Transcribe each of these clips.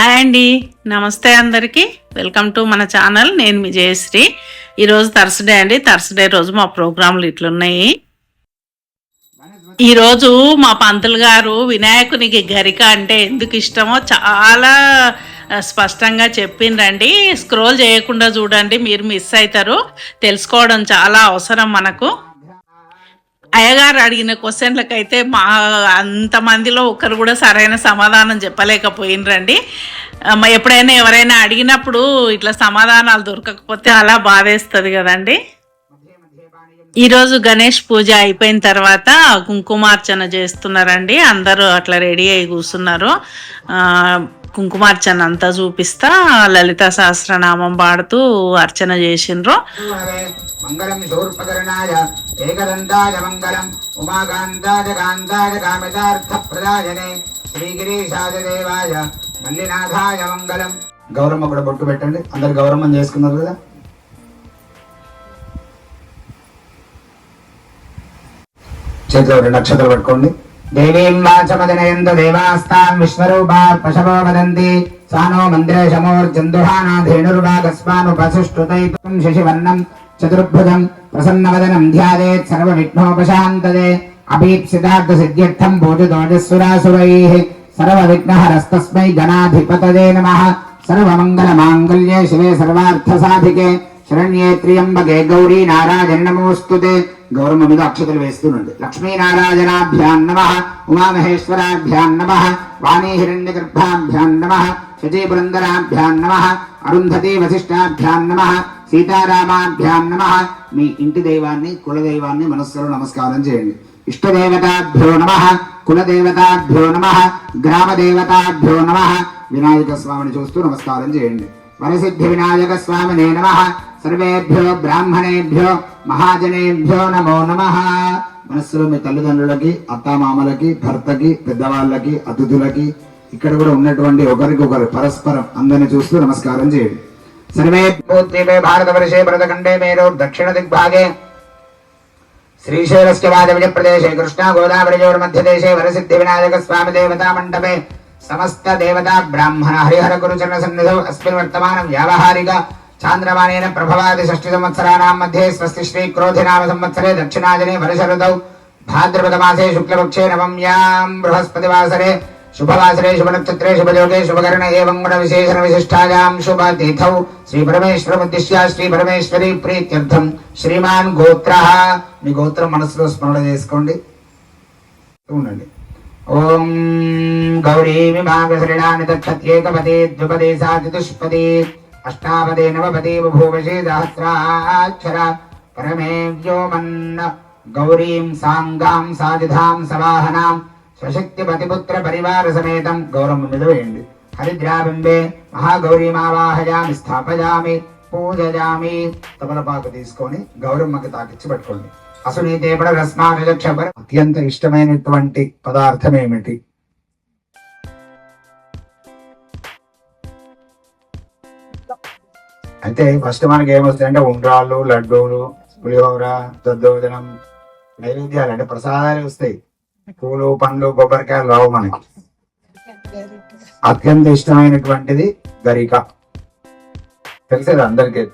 Hi అండి. నమస్తే అందరికీ. వెల్కమ్ టు మన ఛానల్. నేను మీ జయశ్రీ. ఈరోజు థర్స్డే అండి. థర్స్డే రోజు మా ప్రోగ్రాంలు ఇట్లున్నాయి. ఈరోజు మా పంతులు గారు వినాయకునికి గరిక అంటే ఎందుకు ఇష్టమో చాలా స్పష్టంగా చెప్పిండ్రండి. స్క్రోల్ చేయకుండా చూడండి. మీరు మిస్ అవుతారు తెలుసుకోవడం చాలా అవసరం మనకు. అయ్యగారు అడిగిన క్వశ్చన్లకైతే మా అంతమందిలో ఒకరు కూడా సరైన సమాధానం చెప్పలేకపోయినరండి. ఎప్పుడైనా ఎవరైనా అడిగినప్పుడు ఇట్లా సమాధానాలు దొరకకపోతే అలా బాధేస్తుంది కదండి. ఈరోజు గణేష్ పూజ అయిపోయిన తర్వాత కుంకుమార్చన చేస్తున్నారండి. అందరూ అట్లా రెడీ అయి కూర్చున్నారు. కుంకుమార్చన అంతా చూపిస్తా లలిత సహస్రనామం పాడుతూ అర్చన చేసిండ్రు. హరే మంగళం శూర్పకర్ణాయ ఏకదంతాయ మంగళం ఉమాకాంతాయ కాంతాయ కామితార్థప్రదాయనే శ్రీగిరీశాయ దేవాయ మల్లినాథాయ మంగళం. గౌరమ్మ కూడా బొట్టు పెట్టండి. అందరు గౌరమ్మం చేసుకున్నారు కదా? చేతిలో రెండు నక్షత్రాలు పట్టుకోండి. దేవీం వాచమదనయందు దేవాస్తాం విశ్వరూపా పశవో వదంతి. సానో మందిరే శమోర్జందుహానాధేనుర్వాగస్మానుపసుష్టుతైతం శశివర్ణం చతుర్భుజం ప్రసన్నవదనం ధ్యాయేత్ సర్వవిఘ్నోపశాంతదే అభీప్సితార్థ సిద్ధ్యర్థం భూజదోజస్సురాసురైః సర్వవిఘ్నహరస్తస్మై గణాధిపతదే నమః. సర్వమంగళమాంగళ్యే శివే సర్వార్థసాధికే శరణ్యే గౌరీ నారాజన్ నమోస్తుతే గౌరమ్మ మీద అక్షతలు వేస్తుండండి లక్ష్మీనారాయణాభ్యాం నమ ఉమామహేశ్వరాభ్యాం నమ వాణీ హిరణ్య హిరణ్యగర్భాభ్యాం నమ శచీ పురందరాభ్యాం నమ అరుంధతి వశిష్టాభ్యాం నమ సీతారామాభ్యాం నమ. మీ ఇంటి దైవాన్ని కులదైవాన్ని మనస్సులో నమస్కారం చేయండి. ఇష్టదేవతాభ్యో నమ కులదేవతాభ్యో నమ గ్రామదేవతాభ్యో నమ. వినాయక స్వామిని చూస్తూ నమస్కారం చేయండి. వరసిద్ధి వినాయక స్వామినే నమ. సర్వేభ్యో బ్రాహ్మణేభ్యో మహాజనేభ్యో నమో నమ. మనస్సులో మీ తల్లిదండ్రులకి అత్తామామలకి భర్తకి పెద్దవాళ్ళకి అతిథులకి ఇక్కడ కూడా ఉన్నటువంటి ఒకరికొకరు పరస్పరం అందరిని చూస్తూ నమస్కారం చేయండి. సర్వే భూద్వీపే భారతవర్షే భరతఖండే మేరో దక్షిణ దిగ్భాగే. శ్రీశైలస్య వాదవిజ ప్రదేశే కృష్ణా గోదావరియోర్మధ్యదేశే వరసిద్ధి వినాయక స్వామి దేవతా మండపే. సమస్త దేవతా బ్రాహ్మణ హరిహర గురుచరణ సన్నిధౌ. అస్మిన్ వర్తమానం వ్యావహారిక. చాంద్రమానేన ప్రభవాది షష్ఠి సంవత్సరాణం మధ్యే స్వస్తి శ్రీ క్రోధినామ సంవత్సరే దక్షిణాజనే వర్షఋతౌ భాద్రపద మాసే శుక్లపక్షే నవమ్యాం బృహస్పతివాసరే శుభవాసరే శుభనక్షత్రే శుభయోగే శుభకరణ ఏం గుణ విశేషణ విశిష్టాయాం శుభ తీర్థౌ శ్రీ పరమేశ్వరముద్దిశ్య శ్రీ పరమేశ్వరి ప్రీత్యర్థం. శ్రీమాన్ గోత్ర. మీ గోత్రం మనసులో స్మరణ చేసుకోండి. ఉండండి. ఓం గౌరీ విభాగశ్రీణాని తత్యేకపదే ద్విపదే సా చతుష్పదే అష్టాపదే నవపదే బభూవశే సహస్రాక్షర పరమే వ్యోమన్న గౌరీం సాంగాం సాధిధాం సవాహనాం స్వశక్తి పతిపుత్ర పరివార సమేతం గౌరమ్మ మీద వేయండి హరిద్రాబింబే మహాగౌరీమావాహయామి స్థాపయామి పూజయామి తమలపాకు తీసుకొని గౌరమ్మకి తాకిచ్చి పట్టుకోండి। అసలు ఈ పడ రస్మానుజక్ష అత్యంత ఇష్టమైనటువంటి పదార్థం ఏమిటి అయితే ఫస్ట్ మనకి ఏమొస్తాయి అంటే ఉండ్రాళ్ళు లడ్డూలు పులిహోర దద్దోజనం నైవేద్యాలు అంటే ప్రసాదాలు వస్తాయి. పూలు పండ్లు కొబ్బరికాయలు రావు మనకి. అత్యంత ఇష్టమైనటువంటిది గరిక. తెలిసేది అందరికీ?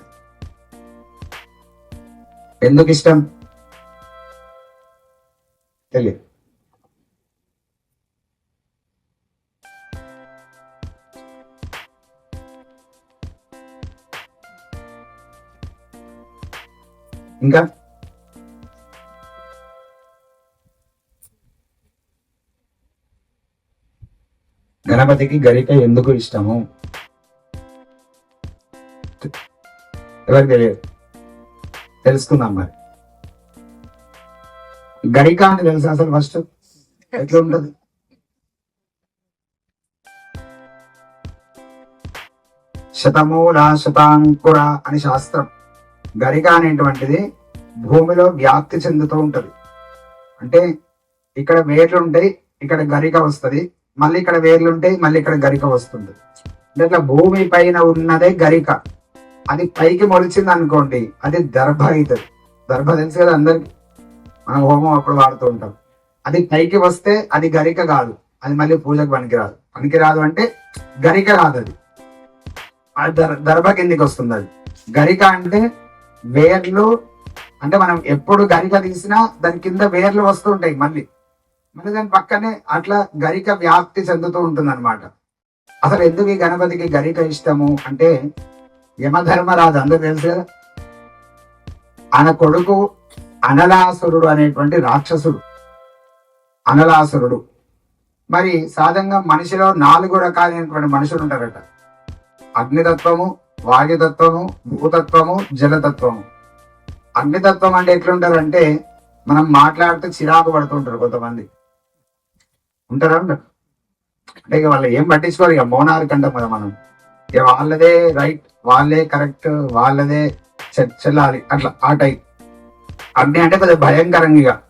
ఎందుకు ఇష్టం తెలియదు. ఇంకా? గణపతికి గరిట ఎందుకు ఇష్టము? ఎవరికి తెలియదు? తెలుసుకుందాం మరి. గరిక అంటే తెలుసా అసలు ఫస్ట్ ఎట్లా ఉంటది శతమూల శతాంకుర అని శాస్త్రం. గరిక అనేటువంటిది భూమిలో వ్యాప్తి చెందుతూ ఉంటుంది. అంటే ఇక్కడ వేర్లు ఉంటాయి ఇక్కడ గరిక వస్తుంది మళ్ళీ ఇక్కడ వేర్లు ఉంటాయి మళ్ళీ ఇక్కడ గరిక వస్తుంది. అంటే ఇట్లా భూమి పైన ఉన్నదే గరిక. అది పైకి మొలిచింది అనుకోండి అది దర్భ అవుతుంది. దర్భ తెలుసు కదా అందరికి? మనం హోమం అప్పుడు వాడుతూ ఉంటాం. అది పైకి వస్తే అది గరిక కాదు. అది మళ్ళీ పూజకు పనికిరాదు. పనికిరాదు అంటే గరిక కాదు అది. అది దర్భ కిందికి వస్తుంది అది. గరిక అంటే వేర్లు అంటే మనం ఎప్పుడు గరిక తీసినా దాని కింద వేర్లు వస్తుంటాయి మళ్ళీ. మళ్ళీ దాని పక్కనే అట్లా గరిక వ్యాప్తి చెందుతూ ఉంటుంది అనమాట అసలు ఎందుకు ఈ గణపతికి గరిక ఇష్టము? అంటే యమధర్మరాజు అందరూ తెలుసు కదా? ఆయన కొడుకు అనలాసురుడు అనేటువంటి రాక్షసుడు. అనలాసురుడు. మరి సాధంగా మనిషిలో నాలుగు రకాలైనటువంటి మనుషులు ఉంటారట. అగ్నితత్వము వాయుతత్వము భూతత్వము జలతత్వము అగ్నితత్వం అంటే ఎట్లుంటారంటే మనం మాట్లాడితే చిరాకు పడుతుంటారు కొంతమంది. ఉంటారా? అంటే ఇక వాళ్ళు ఏం పట్టించుకోరు ఇక మౌనాలు కంటాం కదా మనం. ఇక వాళ్ళదే రైట్ వాళ్ళే కరెక్ట్ వాళ్ళదే చె- చెల్లాలి. అట్లా ఆ టైప్ అగ్ని అంటే కొద్దిగా భయంకరంగా ఇక.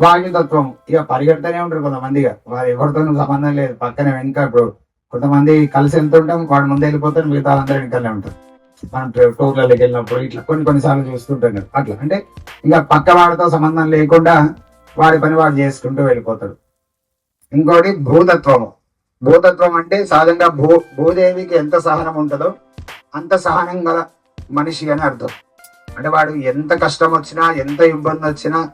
వాయుతత్వం ఇక పరిగెడతానే ఉంటారు కొంతమంది ఇక. వారు ఎవరితోనూ సంబంధం లేదు. పక్కన వెనుక ఇప్పుడు కొంతమంది కలిసి ఎంత ఉంటాం వాడు ముందు వెళ్ళిపోతారు మిగతా అందరూ వెనకాలే ఉంటారు. మనం టూర్లలోకి వెళ్ళినప్పుడు ఇట్లా కొన్ని కొన్నిసార్లు చూస్తుంటాం కదా అట్లా. అంటే ఇంకా పక్క వాడితో సంబంధం లేకుండా వాడి పని వాడు చేసుకుంటూ వెళ్ళిపోతాడు. ఇంకోటి భూతత్వము. భూతత్వం అంటే సాధారణంగా భూ భూదేవికి ఎంత సహనం ఉంటుందో అంత సహనం గల మనిషి అని అర్థం. అంటే వాడు ఎంత కష్టం వచ్చినా ఎంత ఇబ్బంది వచ్చినా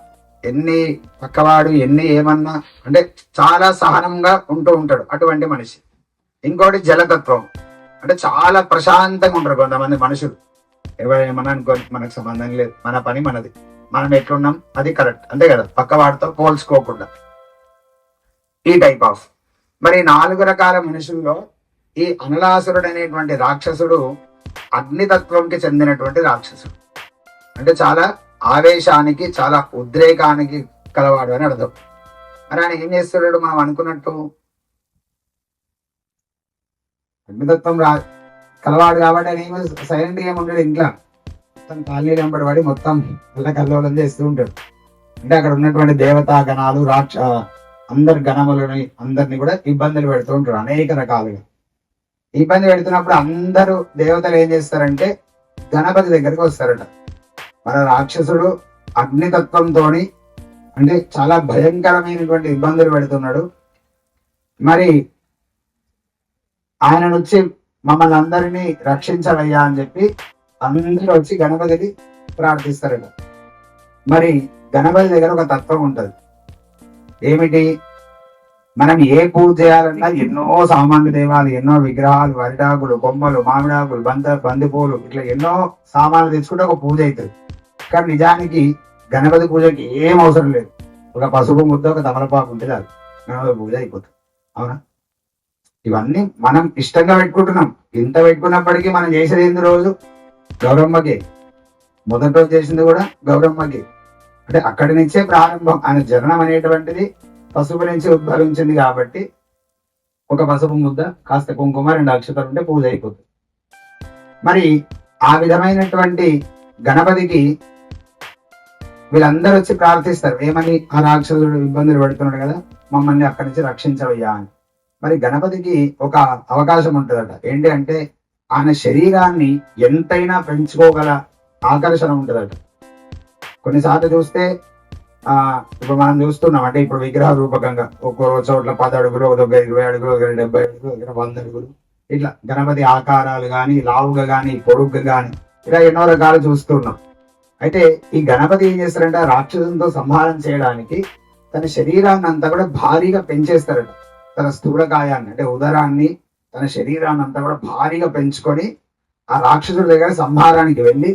ఎన్ని పక్కవాడు ఎన్ని ఏమన్నా అంటే చాలా సహనంగా ఉంటూ ఉంటాడు అటువంటి మనిషి. ఇంకోటి జలతత్వం. అంటే చాలా ప్రశాంతంగా ఉంటారు కొంతమంది మనుషులు. ఎవరు ఏమన్నా అనుకో మనకు సంబంధం లేదు. మన పని మనది. మనం ఎట్లున్నాం? అది కరెక్ట్. అంతే కదా? పక్క వాడితో పోల్చుకోకుండా. ఈ టైప్ ఆఫ్ మరి నాలుగు రకాల మనుషుల్లో ఈ అనలాసురుడు అనేటువంటి రాక్షసుడు అగ్నితత్వంకి చెందినటువంటి రాక్షసుడు. అంటే చాలా ఆవేశానికి చాలా ఉద్రేకానికి కలవాడు అని అర్థం. మరి ఆయన ఏం చేస్తున్నాడు? మనం అనుకున్నట్టు అగ్నితత్వం రా కలవాడు కాబట్టి ఆయన ఏమో సైలెంట్గా ఉండడు ఇంట్లో. మొత్తం ఖాళీ వెంబడి పడి మొత్తం పిల్ల కల్లోలం చేస్తూ ఉంటాడు. అంటే అక్కడ ఉన్నటువంటి దేవతా గణాలు రాక్ష అందరి గణములని అందరిని కూడా ఇబ్బందులు పెడుతూ ఉంటారు అనేక రకాలుగా. ఇబ్బంది పెడుతున్నప్పుడు అందరూ దేవతలు ఏం చేస్తారంటే గణపతి దగ్గరికి వస్తారట. మన రాక్షసుడు అగ్నితత్వంతో అంటే చాలా భయంకరమైనటువంటి ఇబ్బందులు పెడుతున్నాడు. మరి ఆయన నుంచి మమ్మల్ని అందరినీ రక్షించవయ్యా అని చెప్పి అందరూ వచ్చి గణపతిని ప్రార్థిస్తారట. మరి గణపతి దగ్గర ఒక తత్వం ఉంటుంది. ఏమిటి? మనం ఏ పూజ చేయాలన్నా ఎన్నో సామాన్లు తేవాలి ఎన్నో విగ్రహాలు వరిటాకులు కొమ్మలు మామిడాకులు బంద బంతిపూలు ఇట్లా ఎన్నో సామాన్లు తెచ్చుకుంటే ఒక పూజ అవుతుంది కానీ నిజానికి గణపతి పూజకి ఏం అవసరం లేదు. ఒక పసుపు ముద్ద ఒక తమలపాకు ఉంటే చాలు. గణపతి పూజ అయిపోతుంది. అవునా? ఇవన్నీ మనం ఇష్టంగా పెట్టుకుంటున్నాం. ఇంత పెట్టుకున్నప్పటికీ మనం చేసేది ఏంది రోజు? గౌరమ్మకి. మొదటి రోజు చేసింది కూడా గౌరమ్మకి. అంటే అక్కడి నుంచే ప్రారంభం. ఆయన జననం అనేటువంటిది పసుపు నుంచి ఉద్భవించింది కాబట్టి ఒక పసుపు ముద్ద కాస్త కుంకుమ రెండు అక్షతలు ఉంటే పూజ అయిపోతుంది. మరి ఆ విధమైనటువంటి గణపతికి వీళ్ళందరూ వచ్చి ప్రార్థిస్తారు. ఏమని? ఆ రాక్షసుడు ఇబ్బందులు పెడుతున్నాడు కదా మమ్మల్ని అక్కడి నుంచి రక్షించవయ్యా అని. మరి గణపతికి ఒక అవకాశం ఉంటుందట. ఏంటి అంటే ఆయన శరీరాన్ని ఎంతైనా పెంచుకోగల ఆకర్షణ ఉంటుందట. కొన్నిసార్లు చూస్తే ఆ ఇప్పుడు మనం చూస్తున్నాం అంటే ఇప్పుడు విగ్రహ రూపకంగా ఒక్కో చోట్ల పది అడుగులు ఒక దగ్గర ఇరవై అడుగులు ఒక డెబ్బై అడుగులు ఒక వంద అడుగులు. ఇట్లా గణపతి ఆకారాలు కానీ లావుగా కానీ పొడుగ్గా కానీ ఇలా ఎన్నో రకాలు చూస్తున్నాం. అయితే ఈ గణపతి ఏం చేస్తారంటే రాక్షసంతో సంహారం చేయడానికి తన శరీరాన్ని అంతా కూడా భారీగా పెంచేస్తారట. తన స్థూలకాయాన్ని అంటే ఉదరాన్ని తన శరీరాన్ని అంతా కూడా భారీగా పెంచుకొని ఆ రాక్షసుడి దగ్గర సంహారానికి వెళ్ళి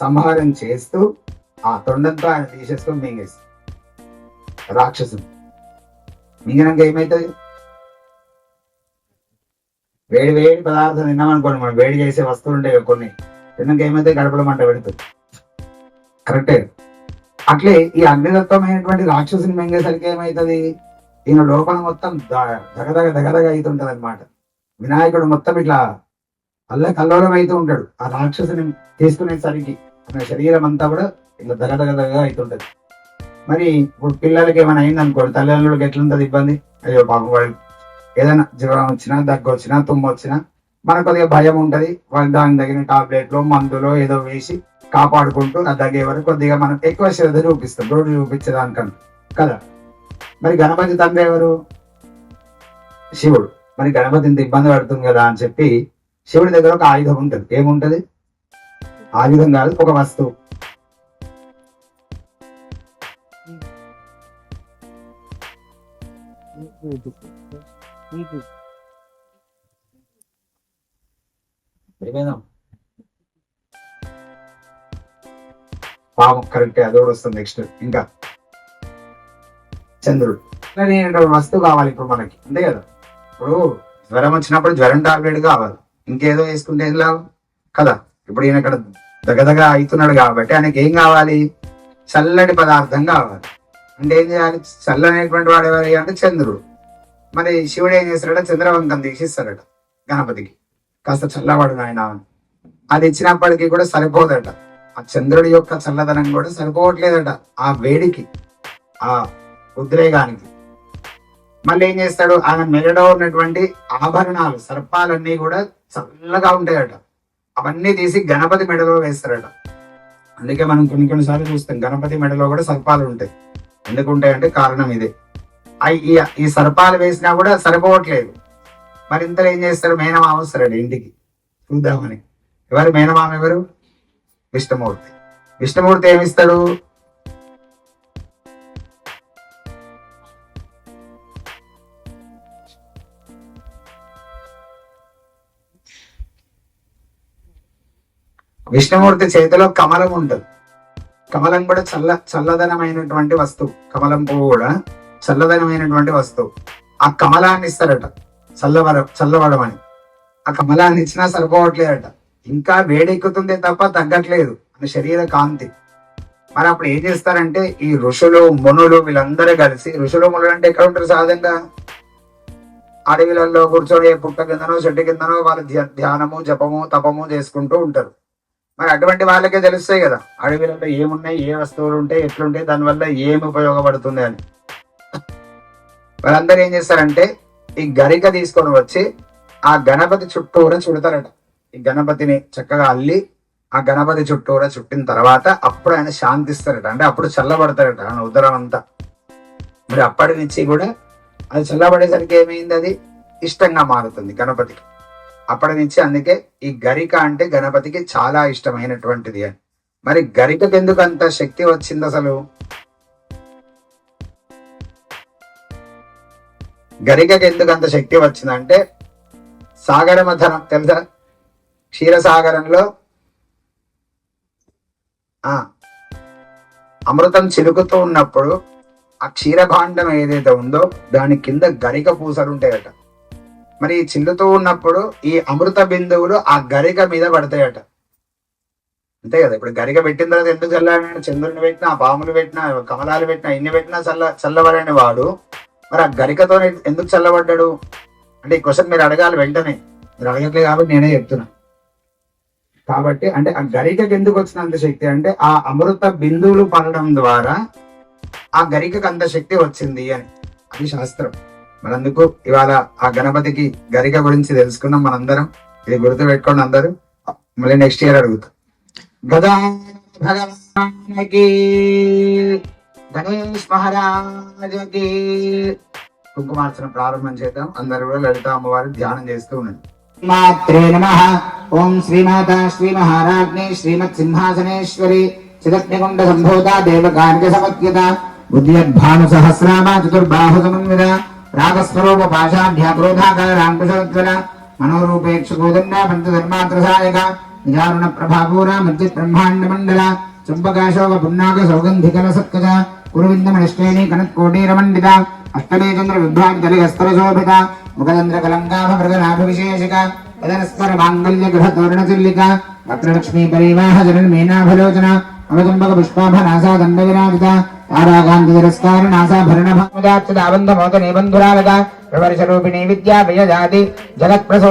సంహారం చేస్తూ ఆ తొండంతో ఆయన తీసేసుకొని మింగేసి రాక్షసుడు మింగినాక ఏమవుతుంది వేడి వేడి పదార్థం తిన్నామనుకోండి మనం వేడి చేసే వస్తువులు ఉంటాయి కొన్ని. తిన్నాక ఏమైతే గడపల మంట పెడుతుంది. కరెక్టే అట్లే ఈ అగ్నిదత్తమైనటువంటి రాక్షసుని మింగేసరికి ఏమవుతుంది ఈయన లోపల మొత్తం దగదగ దగదగ అవుతుంటది అనమాట వినాయకుడు మొత్తం ఇట్లా అల్ల కల్లోలం అవుతూ ఉంటాడు. ఆ రాక్షసుని తీసుకునేసరికి ఆయన శరీరం అంతా కూడా ఇట్లా దగదగ దగ అవుతుంటది మరి ఇప్పుడు పిల్లలకి ఏమైనా అయింది తల్లిదండ్రులకు తల్లిదండ్రులకి ఎట్లుంటది ఇబ్బంది? అయ్యో పాపం వాళ్ళు ఏదైనా జ్వరం వచ్చినా దగ్గు వచ్చినా తుమ్ము వచ్చినా మనకు కొద్దిగా భయం ఉంటది. వాళ్ళు దానికి తగిన టాబ్లెట్లో మందులో ఏదో వేసి కాపాడుకుంటూ ఆ దగ్గే వరకు కొద్దిగా మనం ఎక్కువ శ్రద్ధ చూపిస్తాం. రోజు చూపించేదానికన్నా. కదా? మరి గణపతి తండ్రి ఎవరు? శివుడు. మరి గణపతి ఇంత ఇబ్బంది పడుతుంది కదా అని చెప్పి శివుడి దగ్గర ఒక ఆయుధం ఉంటుంది. ఏముంటది? ఆయుధం కాదు ఒక వస్తువు. ఏమైందా పాము కరెక్ట్ అది కూడా వస్తుంది నెక్స్ట్. ఇంకా చంద్రుడు. అనేటువంటి వస్తువు కావాలి ఇప్పుడు మనకి. అంతే కదా? ఇప్పుడు జ్వరం వచ్చినప్పుడు జ్వరం టాబ్లెట్ కావాలి. ఇంకేదో వేసుకుంటే ఏం లాభం? కదా? ఇప్పుడు ఈయన ఇక్కడ దగదగ అవుతున్నాడు కాబట్టి ఆయనకి ఏం కావాలి? చల్లటి పదార్థం కావాలి. అంటే ఏం చేయాలి? చల్లనేటువంటి వాడు ఎవరు అంటే చంద్రుడు. మరి శివుడు ఏం చేస్తాడట? చంద్రవంకం తీసిస్తాడట గణపతికి. కాస్త చల్లవాడు నాయన. అది ఇచ్చినప్పటికీ కూడా సరిపోదట. ఆ చంద్రుడి యొక్క చల్లదనం కూడా సరిపోవట్లేదట ఆ వేడికి. ఆ ఉద్రేగానికి. మళ్ళీ ఏం చేస్తాడు? ఆయన మెడలో ఉన్నటువంటి ఆభరణాలు సర్పాలన్నీ కూడా చల్లగా ఉంటాయట. అవన్నీ తీసి గణపతి మెడలో వేస్తారట. అందుకే మనం కొన్ని కొన్నిసార్లు చూస్తాం గణపతి మెడలో కూడా సర్పాలు ఉంటాయి. ఎందుకు ఉంటాయంటే కారణం ఇదే. ఆ ఈ- ఈ సర్పాలు వేసినా కూడా సరిపోవట్లేదు. మరి ఇంతలో ఏం చేస్తారు? మేనమామ వస్తాడు ఇంటికి. చూద్దామని. ఎవరు? మేనమామ ఎవరు? విష్ణుమూర్తి. విష్ణుమూర్తి ఏమిస్తాడు? విష్ణుమూర్తి చేతిలో కమలం ఉంటుంది. కమలం కూడా చల్ల చల్లదనమైనటువంటి వస్తువు. కమలం పువ్వు కూడా చల్లదనమైనటువంటి వస్తువు. ఆ కమలాన్ని ఇస్తారట. చల్లవర చల్లవడమని ఆ కమలాన్ని ఇచ్చినా సరిపోవట్లేదట. ఇంకా వేడెక్కుతుంది తప్ప తగ్గట్లేదు. మన శరీర కాంతి. మరి అప్పుడు ఏం చేస్తారంటే ఈ ఋషులు మునులు వీళ్ళందరూ కలిసి ఋషులు మునులు అంటే ఎక్కడ ఉంటారు సహజంగా? అడవిలలో కూర్చొని పుట్ట కిందనో చెట్టు కిందనో వాళ్ళ ధ్యానము జపము తపము చేసుకుంటూ ఉంటారు. మరి అటువంటి వాళ్ళకే తెలుస్తాయి కదా. అడవిలలో ఏమున్నాయి ఏ వస్తువులు ఉంటాయి ఎట్లుంటాయి దానివల్ల ఏమి ఉపయోగపడుతుంది అని. వాళ్ళందరూ ఏం చేస్తారంటే ఈ గరిక తీసుకొని వచ్చి ఆ గణపతి చుట్టూరా చుడతారట. ఈ గణపతిని చక్కగా అల్లి ఆ గణపతి చుట్టూరా చుట్టిన తర్వాత అప్పుడు ఆయన శాంతిస్తారట. అంటే అప్పుడు చల్లబడతారట ఆయన ఉదరం అంతా. మరి అప్పటి నుంచి కూడా అది చల్లబడేసరికి ఏమైంది అది? ఇష్టంగా మారుతుంది గణపతికి. అప్పటి నుంచి అందుకే ఈ గరిక అంటే గణపతికి చాలా ఇష్టమైనటువంటిది అని. మరి గరికకి ఎందుకు అంత శక్తి వచ్చింది అసలు? గరికకి ఎందుకు అంత శక్తి వచ్చిందంటే సాగర మథనం తెలుసా? క్షీరసాగరంలో ఆ అమృతం చిలుకుతూ ఉన్నప్పుడు ఆ క్షీరభాండం ఏదైతే ఉందో దాని కింద గరిక పూసలు ఉంటాయట. మరి ఈ చిల్లుతూ ఉన్నప్పుడు ఈ అమృత బిందువులు ఆ గరిక మీద పడతాయట. అంతే కదా? ఇప్పుడు గరిక పెట్టిన తర్వాత ఎందుకు చల్లాలని చంద్రుని పెట్టినా పాములు పెట్టినా కమలాలు పెట్టినా ఇన్ని పెట్టినా చల్ల చల్లబడని వాడు. మరి ఆ గరికతో ఎందుకు చల్లబడ్డాడు? అంటే ఈ క్వశ్చన్ మీరు అడగాలి వెంటనే. మీరు అడగట్లేదు కాబట్టి నేనే చెప్తున్నా. కాబట్టి అంటే ఆ గరికకి ఎందుకు వచ్చినంత శక్తి? అంటే ఆ అమృత బిందువులు పడడం ద్వారా ఆ గరికకు అంత శక్తి వచ్చింది అని. అది శాస్త్రం. మనందుకు ఇవాళ ఆ గణపతికి గరిక గురించి తెలుసుకున్నాం మనందరం. ఇది గుర్తు పెట్టుకోండి అందరూ. మళ్ళీ నెక్స్ట్ ఇయర్ అడుగుతాం. గదా భగవానికి గణేష్ మహారాజకి కుంకుమార్చన ప్రారంభం చేద్దాం. అందరూ కూడా లలిత అమ్మవారి ధ్యానం చేస్తూ ఉండండి. మాత్రే నమ. ఓం శ్రీమాత శ్రీ మహారాజ్ఞి శ్రీమత్ సింహాసనేశ్వరి చిదగ్నికుండ సంభూత దేవకార్య సమత్యత బుద్ధ్యద్భాను సహస్రామ చతుర్బాహు సమన్విత రాగస్వరూప పాశాఢ్య క్రోధాకారాంకుశోజ్వల మనోరూపేక్షకోదండ పంచధర్మాత్ర సాయక నిజారుణ ప్రభాపూర మధ్య బ్రహ్మాండ మండల చుంబకాశోక పున్నాక సౌగంధికల సత్కజ కురువిందమనిష్ఠేని కనత్కోటీరమండిత అష్టమే చంద్ర విభ్రాంతలి హస్తర శోభిత ముఖదంద్ర కలంకాభ మృగనాభ విశేషిక పదనస్మర మాంగళ్య గృహ తోరణ చిల్లిక వక్రలక్ష్మీ పరివాహ జన మీనాభలోచన అవదంబక పుష్పాభ నాసా దండ విరాజిత తారాకాంతి తిరస్కార నాసాభరణ భావదాబంధ మోత నిబంధురాలక రూపిణి విద్యా వ్యజాతి జగత్ ప్రసో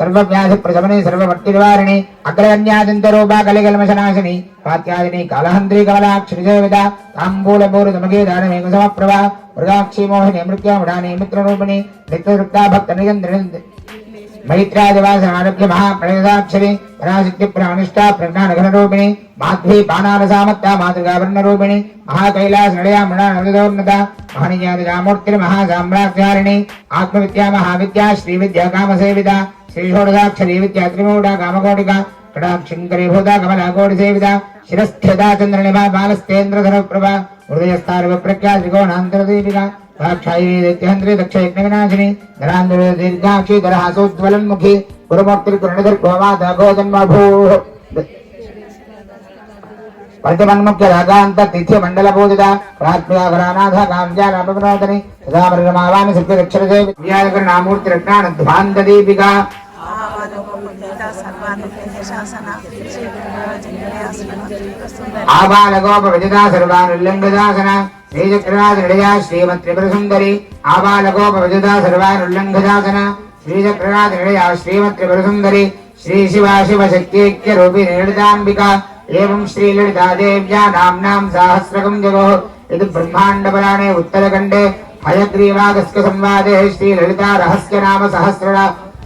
సర్వవ్యాధి ప్రశమని సర్వమట్టి నివారిణి అగ్రగణ్యాదంత రూపా కలిగల్మశనాశిని పాత్యాదిని కాలహంత్రి కమలాక్షి తాంబూలపూరు తాంబూల పూరు తమగే దానమేక సమప్రభ మృగాక్షి మోహిని మృత్యాముడాని మిత్రరూపిణి నిత్యవృత్తా భక్త మైత్రాదివాస ఆరోగ్య మహాప్రయోగాక్షరి పరాశక్తి ప్రాణిష్ట ప్రజ్ఞానఘనరూపిణి మాధ్వీ బాణారసామత్త మాతృగావర్ణరూపిణి మహాకైలాస నడయా మృణానదోన్నత మహనీయాదిగామూర్తిని మహాసామ్రాజ్యారిణి ఆత్మవిద్యా మహావిద్యా శ్రీవిద్యా కామసేవిత శ్రీషోడదాక్షరీ విద్య త్రిమూడ కామకోటిక కటాక్షంకరీభూత కమలాకోటి సేవిత శిరస్థ్యతా బాలస్థేంద్రధర ప్రభ హృదయస్థారవ ప్రఖ్యా త్రికోణాంతరదీపిక साक्षात्केन्द्रे दक्ष यज्ञविनाशिनी धरांधरे दीर्घाक्षी धरहासोज्ज्वलन मुखे गुरुमक्तिर्गुणधर्गोदन्वभूः पंचमन्मुख्य रागांत तिथ्य मंडल पूजिता रात्रिया वरानाथ कामजा रामप्रनोदनी सदा मृगमावामि सत्य रक्षर देव व्यायकर नामूर्ति रत्नान ध्वान दीपिका आवादो पंडिता सर्वानुकेन्द्र शासना విజితా సర్వానుల్లంఘదాసన శ్రీచక్రరాజనిడయా శ్రీమత్రిపుర సుందరి ఆబాలగోప విజితా సర్వానుల్లంఘదాసన శ్రీచక్రరాజనిడయా శ్రీమత్రిపుర సుందరి శ్రీ శివ శివ శక్తిక్య రూపి లలితాంబిక ఏం శ్రీ లలితాదేవ్యా నామ్నాం సహస్రకం జగో ఇది బ్రహ్మాండ పురాణే ఉత్తరఖండే హయగ్రీవాగస్క సంవాదే శ్రీ లలితా రహస్య నామ సహస్ర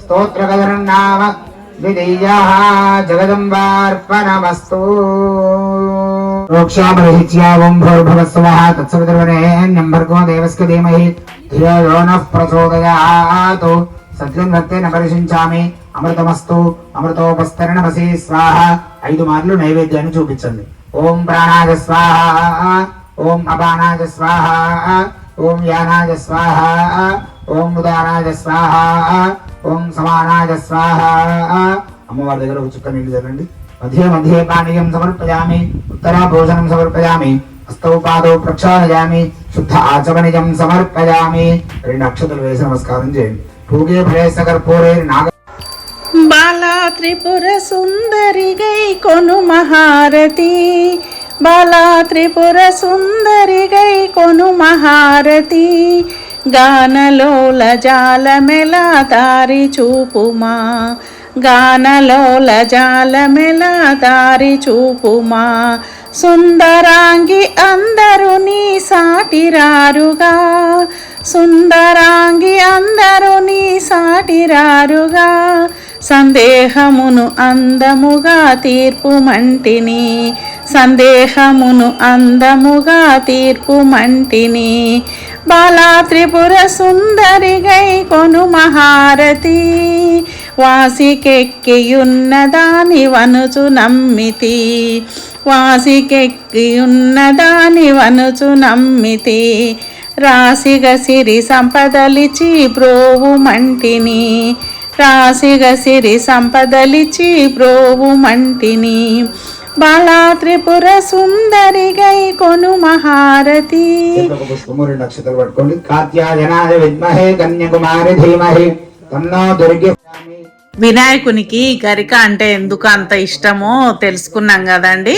స్తోత్ర కథనం నామ విధేయాः జగదంబార్పణమస్తు రోక్షామరహిత్యావం భూర్భవస్వः భర్గో దేవస్య ధీమహి ధియో యో నః ప్రచోదయాత్ సత్యం భక్తేన పరిశించామి అమృతమస్తు అమృతోపస్తరణమసి స్వాహ ఐదు మార్లు నైవేద్యాన్ని చూపించండి। ఓం ప్రాణాయ స్వాహ। ఓం అపానాయ స్వాహ। ఓం యానాయ స్వాహ। ఓం ఉదానాయ స్వాహ। ఓం సమానాయ స్వాహ। అమ్మవారి దగ్గర ఒక చుక్క నీళ్ళు జరగండి మధ్య మధ్య పానీయం సమర్పయామి ఉత్తరా భోజనం సమర్పయామి హస్తౌ పాదౌ ప్రక్షాళయామి శుద్ధ ఆచమనిజం సమర్పయామి రెండు అక్షతలు వేసి నమస్కారం చేయండి పూగే ఫలేశ కర్పూరే నాగ బాలా త్రిపుర సుందరి గై కొను మహారతి బాలా త్రిపుర సుందరి గై కొను మహారతి గానలోల జాలమెల దారి చూపుమా గానలోల జాలమెలా దారి చూపుమా? సుందరాంగి అందరూ నీ సాటిరారుగా. సుందరాంగి అందరూ నీ సాటిరారుగా. సందేహమును అందముగా తీర్పు మంటిని సందేహమును అందముగా తీర్పు మంటిని బాలా త్రిపుర సుందరి గై కొను మహారతి. వాసికెక్కియున్నదాని వనుచు నమ్మితి. వాసికెక్కియున్నదాని వనుచు నమ్మితి. రాసిగ సిరి సంపదలిచి ప్రోవు మంటిని. రాసిగ సిరి సంపదలిచి ప్రోవు మంటిని. బాలా త్రిపుర సుందరి గై కొను మహారతి పుష్పము రెండు అక్షతలు పట్టుకోండి విద్మహే కన్యకుమారి ధీమహి. తన్నో దుర్గి వినాయకునికి గరిక అంటే ఎందుకు అంత ఇష్టమో తెలుసుకున్నాం కదండి.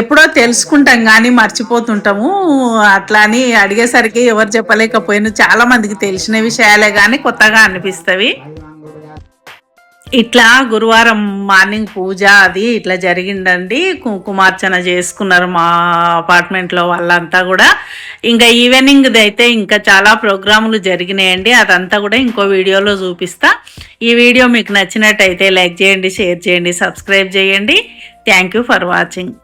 ఎప్పుడో తెలుసుకుంటాం కానీ మర్చిపోతుంటాము. అట్లా అని అడిగేసరికి ఎవరు చెప్పలేకపోయినా చాలా మందికి తెలిసిన విషయాలే కానీ కొత్తగా అనిపిస్తవి. ఇట్లా గురువారం మార్నింగ్ పూజ అది ఇట్లా జరిగిందండి. కుంకుమార్చన చేసుకున్నారు మా అపార్ట్మెంట్లో వాళ్ళంతా కూడా. ఇంకా ఈవినింగ్ది అయితే ఇంకా చాలా ప్రోగ్రాములు జరిగినాయండి. అదంతా కూడా ఇంకో వీడియోలో చూపిస్తా. ఈ వీడియో మీకు నచ్చినట్టయితే లైక్ చేయండి షేర్ చేయండి సబ్స్క్రైబ్ చేయండి. Thank you for watching